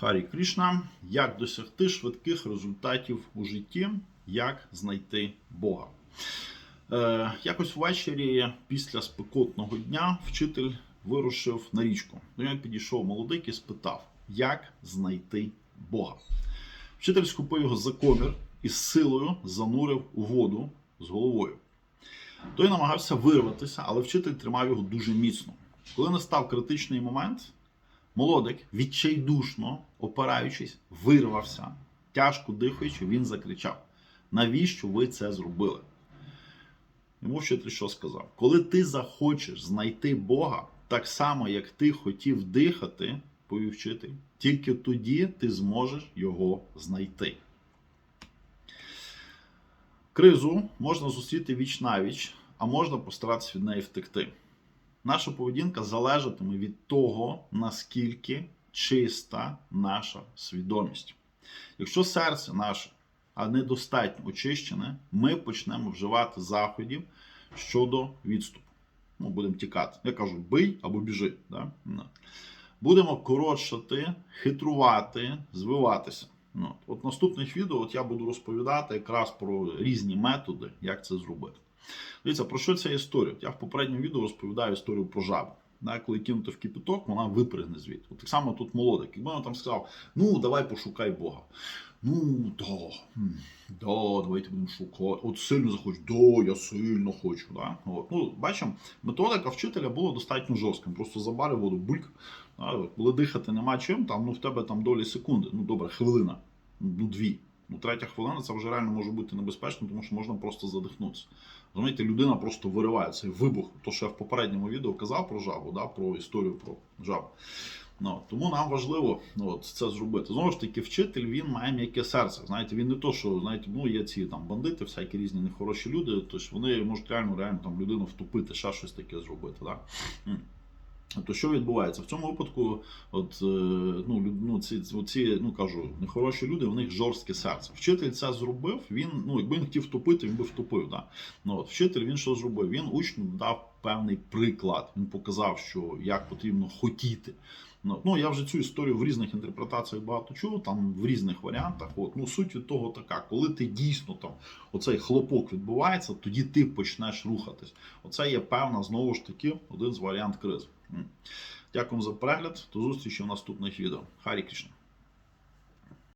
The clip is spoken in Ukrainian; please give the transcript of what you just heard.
Харі Крішна. Як досягти швидких результатів у житті, як знайти Бога. Е, якось ввечері після спекотного дня вчитель вирушив на річку. До нього підійшов молодик і спитав, як знайти Бога. Вчитель схопив його за комір і з силою занурив у воду з головою. Той намагався вирватися, але вчитель тримав його дуже міцно. Коли настав критичний момент, молодик, відчайдушно опираючись, вирвався, тяжко дихаючи, він закричав: Навіщо ви це зробили? Йому вчитель що сказав? Коли ти захочеш знайти Бога, так само, як ти хотів дихати, повів вчитель, тільки тоді ти зможеш його знайти. Кризу можна зустріти віч навіч, а можна постаратися від неї втекти. Наша поведінка залежатиме від того, наскільки чиста наша свідомість. Якщо серце наше недостатньо очищене, ми почнемо вживати заходів щодо відступу. Ну, будемо тікати. Я кажу, бий або біжи. Да? Ну. Будемо коротшати, хитрувати, звиватися. Ну, от наступних відео от я буду розповідати якраз про різні методи, як це зробити. Дивіться, про що ця історія? Я в попередньому відео розповідаю історію про жабу. Коли кинути в кипяток, вона випригне звідти. От так само тут молодик. Якби він там сказав, ну давай пошукай Бога. Ну, да, да, давайте будемо шукати. От сильно захочу, да, я сильно хочу. Да? От. Ну, бачимо, методика вчителя була достатньо жорстким. Просто забарив воду, бульк. Да? Коли дихати нема чим, там, ну, в тебе там долі секунди. Ну, добре, хвилина, ну, дві. Ну, третя хвилина це вже реально може бути небезпечно, тому що можна просто задихнутися. Розумієте, людина просто вириває цей вибух. То, що я в попередньому відео казав про жабу, да, про історію про жабу. Ну, тому нам важливо ну, от, це зробити. Знову ж таки, вчитель він має м'яке серце. Знаєте, він не то, що знаєте, ну є ці там бандити, всякі різні нехороші люди, тож вони можуть реально реально там людину втопити, ще щось таке зробити. Да? М. То що відбувається? В цьому випадку, от, е, ну, ну, ці, ці, ну кажу, нехороші люди, в них жорстке серце. Вчитель це зробив, він, ну, якби він хотів втопити, він би втопив. Да? Ну, от, вчитель він що зробив? Він учню дав певний приклад. Він показав, що як потрібно хотіти. Ну, ну, я вже цю історію в різних інтерпретаціях багато чув, там в різних варіантах. От. Ну, суть від того така, коли ти дійсно там оцей хлопок відбувається, тоді ти почнеш рухатись. Оце є певна, знову ж таки, один з варіант кризи. Дякую за перегляд. До зустрічі в наступних відео. Харі Кришна.